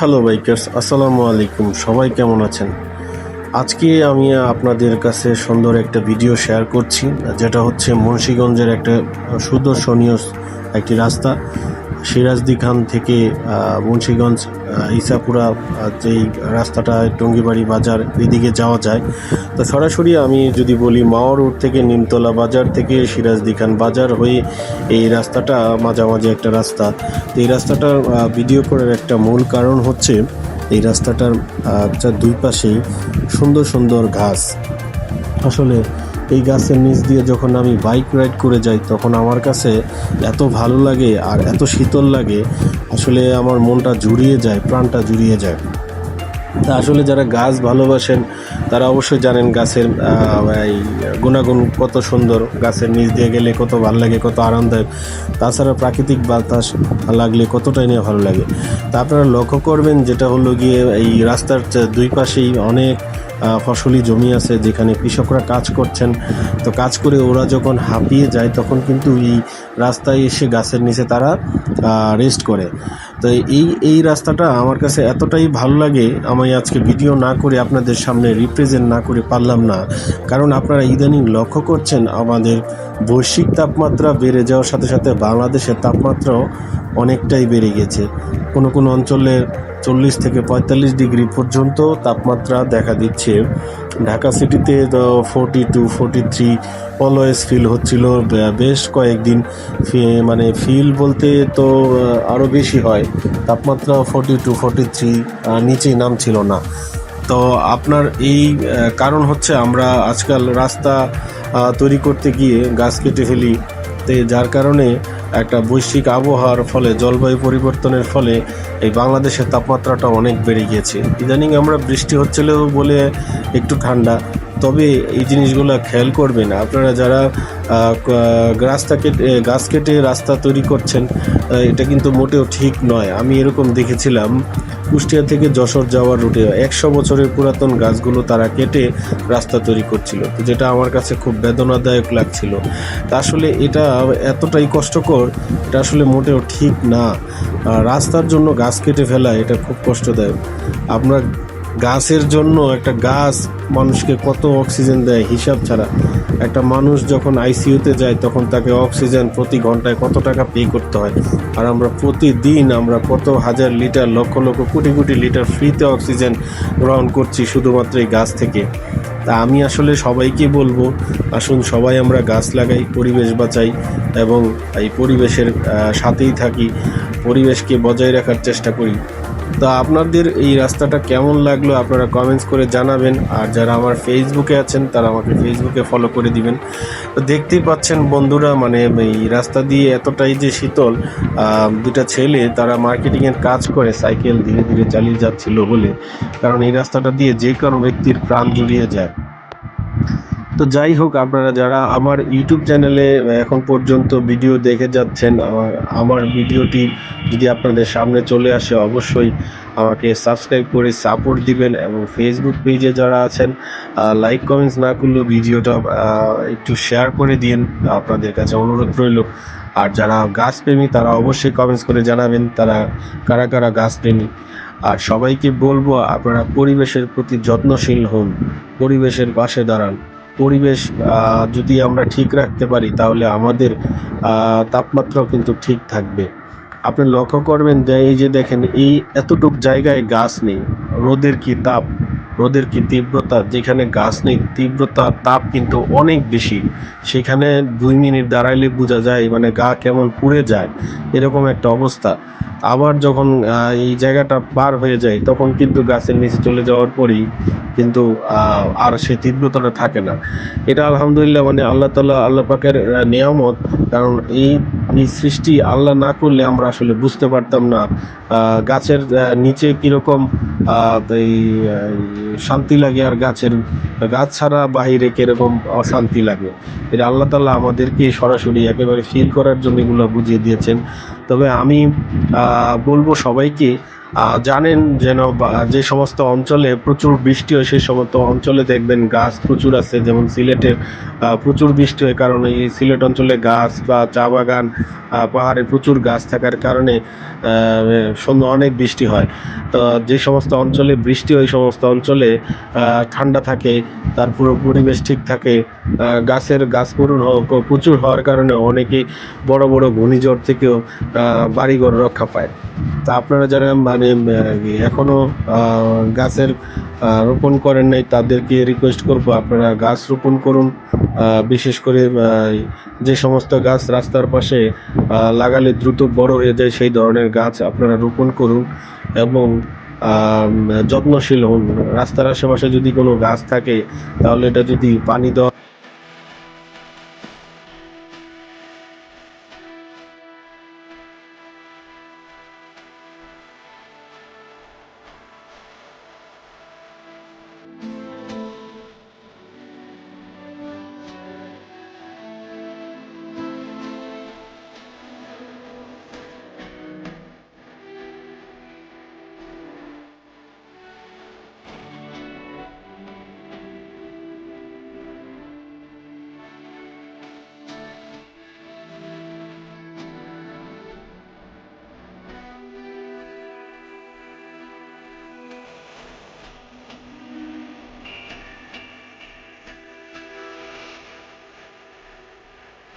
Hello bikers আসসালামু আলাইকুম সবাই কেমন আছেন? আজকে আমি আপনাদের কাছে সুন্দর একটা ভিডিও শেয়ার করছি, যেটা হচ্ছে মুন্সীগঞ্জের একটা সুদর্শনীয় একটি রাস্তা। সিরাজদি খান থেকে মুন্সীগঞ্জ ইসাপুরা যেই রাস্তাটা টঙ্গিবাড়ি বাজার এদিকে যাওয়া যায়। তো সরাসরি আমি যদি বলি মাওয়া রোড থেকে নিমতলা বাজার থেকে সিরাজদি খান বাজার হয়ে এই রাস্তাটা মাঝামাঝি একটা রাস্তা। তো এই রাস্তাটার ভিডিও করার একটা মূল কারণ হচ্ছে, এই রাস্তাটার দুই পাশে সুন্দর সুন্দর ঘাস। আসলে এই গাছের নিচ দিয়ে যখন আমি বাইক রাইড করে যাই, তখন আমার কাছে এত ভালো লাগে আর এত শীতল লাগে, আসলে আমার মনটা জুড়িয়ে যায়, প্রাণটা জুড়িয়ে যায়। তা আসলে যারা গাছ ভালোবাসেন, তারা অবশ্যই জানেন গাছের এই গুণাগুণ কত সুন্দর, গাছের নিচ দিয়ে গেলে কত ভালো লাগে, কত আরামদায়ক। তাছাড়া প্রাকৃতিক বাতাস লাগলে কতটাই নিয়ে ভালো লাগে। তা আপনারা লক্ষ্য করবেন, যেটা হলো গিয়ে এই রাস্তার দুই পাশেই অনেক ফসলি জমি আছে যেখানে কৃষকরা কাজ করছেন। তো কাজ করে ওরা যখন হাঁপিয়ে যায়, তখন কিন্তু এই রাস্তায় এসে গাছের নিচে তারা রেস্ট করে। তো এই এই রাস্তাটা আমার কাছে এতটাই ভালো লাগে, আমি আজকে ভিডিও না করে আপনাদের সামনে রিপ্রেজেন্ট না করে পারলাম না। কারণ আপনারা ইদানিং লক্ষ্য করছেন, আমাদের বৈশ্বিক তাপমাত্রা বেড়ে যাওয়ার সাথে সাথে বাংলাদেশের তাপমাত্রাও অনেকটাই বেড়ে গেছে। কোনো কোনো অঞ্চলে চল্লিশ থেকে পঁয়তাল্লিশ ডিগ্রি পর্যন্ত তাপমাত্রা দেখা দিচ্ছে। ঢাকা সিটিতে forty two forty three always feel হচ্ছিল বেশ কয়েকদিন মানে ফিল বলতে তো আরও বেশি হয়। তাপমাত্রা ফোরটি টু ফোরটি থ্রি নিচেই নামছিল না। তো আপনার এই কারণ হচ্ছে আমরা আজকাল রাস্তা তৈরি করতে গিয়ে গাছ কেটে ফেলি। তে যার কারণে একটা বৈশ্বিক আবহাওয়ার ফলে, জলবায়ু পরিবর্তনের ফলে এই বাংলাদেশের তাপমাত্রাটা অনেক বেড়ে গিয়েছে। ইদানিং আমরা বৃষ্টি হচ্ছিল বলে একটু ঠান্ডা। তবে এই জিনিসগুলো খেয়াল করবেন। আপনারা যারা রাস্তা কেটে গাছ কেটে রাস্তা তৈরি করছেন এটা কিন্তু মোটেও ঠিক নয়। আমি এরকম দেখেছিলাম, কুষ্টিয়া থেকে যশোর যাওয়ার রুটে একশো বছরের পুরাতন গাছগুলো তারা কেটে রাস্তা তৈরি করছিল, তো যেটা আমার কাছে খুব বেদনাদায়ক লাগছিল। আসলে এটা এতটাই কষ্টকর, এটা আসলে মোটেও ঠিক না। রাস্তার জন্য গাছ কেটে ফেলা এটা খুব কষ্টদায়ক। আপনার গাছের জন্য একটা গাছ মানুষকে কত অক্সিজেন দেয় হিসাব ছাড়া। একটা মানুষ যখন আইসিইউতে যায়, তখন তাকে অক্সিজেন প্রতি ঘন্টায় কত টাকা পে করতে হয়? আর আমরা প্রতিদিন আমরা কত হাজার লিটার, লক্ষ লক্ষ কোটি কোটি লিটার ফ্রিতে অক্সিজেন গ্রহণ করছি শুধুমাত্র এই গাছ থেকে। তা আমি আসলে সবাইকে বলব, আসুন সবাই আমরা গাছ লাগাই, পরিবেশ বাঁচাই এবং এই পরিবেশের সাথেই থাকি। পরিবেশকে বজায় রাখার চেষ্টা করি। তো আপনাদের এই রাস্তাটা কেমন লাগল আপনারা কমেন্টস করে জানাবেন। আর যারা আমার ফেসবুকে আছেন, তারা আমাকে ফেসবুকে ফলো করে দিবেন। তো দেখতেই পাচ্ছেন বন্ধুরা মানে এই রাস্তা দিয়ে এতটাই যে শীতল দুটা ছেলে, তারা মার্কেটিংয়ের কাজ করে সাইকেল ধীরে ধীরে চালিয়ে যাচ্ছিল বলে। কারণ এই রাস্তাটা দিয়ে যে কোনো ব্যক্তির প্রাণ জুড়িয়ে যায়। তো যাই হোক, আপনারা যারা আমার ইউটিউব চ্যানেলে এখন পর্যন্ত ভিডিও দেখে যাচ্ছেন, আমার ভিডিওটি যদি আপনাদের সামনে চলে আসে, অবশ্যই আমাকে সাবস্ক্রাইব করে সাপোর্ট দিবেন এবং ফেসবুক পেজে যারা আছেন লাইক কমেন্টস না করলেও ভিডিওটা একটু শেয়ার করে দিন আপনাদের কাছে অনুরোধ রইল। আর যারা গাছপ্রেমী তারা অবশ্যই কমেন্টস করে জানাবেন, তারা কারা কারা গাছপ্রেমী আর সবাইকে বলব, আপনারা পরিবেশের প্রতি যত্নশীল হন, পরিবেশের পাশে দাঁড়ান। পরিবেশ যদি আমরা ঠিক রাখতে পারি, তাহলে আমাদের তাপমাত্রাও কিন্তু ঠিক থাকবে। আপনি লক্ষ্য করবেন যে এই যে দেখেন, এই এতটুক জায়গায় গাছ নেই। রোদের কি তাপ? রোদের কি তীব্রতা? যেখানে গাছ নেই, তীব্রতা, তাপ কিন্তু অনেক বেশি। সেখানে দুই মিনিট দাঁড়াইলে বোঝা যায় মানে গা কেমন পুড়ে যায়, এরকম একটা অবস্থা। আবার যখন এই জায়গাটা পার হয়ে যায়, তখন কিন্তু গাছের নিচে চলে যাওয়ার পরেই কিন্তু আর সেই তীব্রতাটা থাকে না। এটা আলহামদুলিল্লাহ মানে আল্লাহ তালা আল্লাহ পাকের নিয়ামত। কারণ এই এই সৃষ্টি আল্লাহ না করলে আমরা আসলে বুঝতে পারতাম না গাছের নিচে কীরকম এই শান্তি লাগে আর গাছের, গাছ ছাড়া বাহিরে কীরকম অশান্তি লাগে। এটা আল্লাহ তালা আমাদেরকে সরাসরি একেবারে ফিল করার জন্য এগুলো বুঝিয়ে দিয়েছেন। তবে আমি বলব সবাইকে জানেন যেন যে সমস্ত অঞ্চলে প্রচুর বৃষ্টি হয়, সেই সমস্ত অঞ্চলে দেখবেন গাছ প্রচুর আছে, যেমন সিলেটে প্রচুর বৃষ্টি হয়, কারণ এই সিলেট অঞ্চলে গাছ বা চা বাগান পাহাড়ে প্রচুর গাছ থাকার কারণে অনেক বৃষ্টি হয়। তো যে সমস্ত অঞ্চলে বৃষ্টি হয় সমস্ত অঞ্চলে ঠান্ডা থাকে তারপর পরিবেশ ঠিক থাকে গাছের গাছ পূরণ প্রচুর হওয়ার কারণে অনেকেই বড় বড় ঘূর্ণিঝড় থেকেও বাড়িঘর রক্ষা পায়। তা আপনারা যারা মানে এখনও গাছের রোপণ করেন নাই, তাদেরকে রিকোয়েস্ট করব আপনারা গাছ রোপণ করুন। বিশেষ করে যে সমস্ত গাছ রাস্তার পাশে লাগালে দ্রুত বড় হয়ে যায়, সেই ধরনের গাছ আপনারা রোপণ করুন এবং যত্নশীল হন। রাস্তার আশেপাশে যদি কোনো গাছ থাকে, তাহলে এটা যদি পানি দেওয়া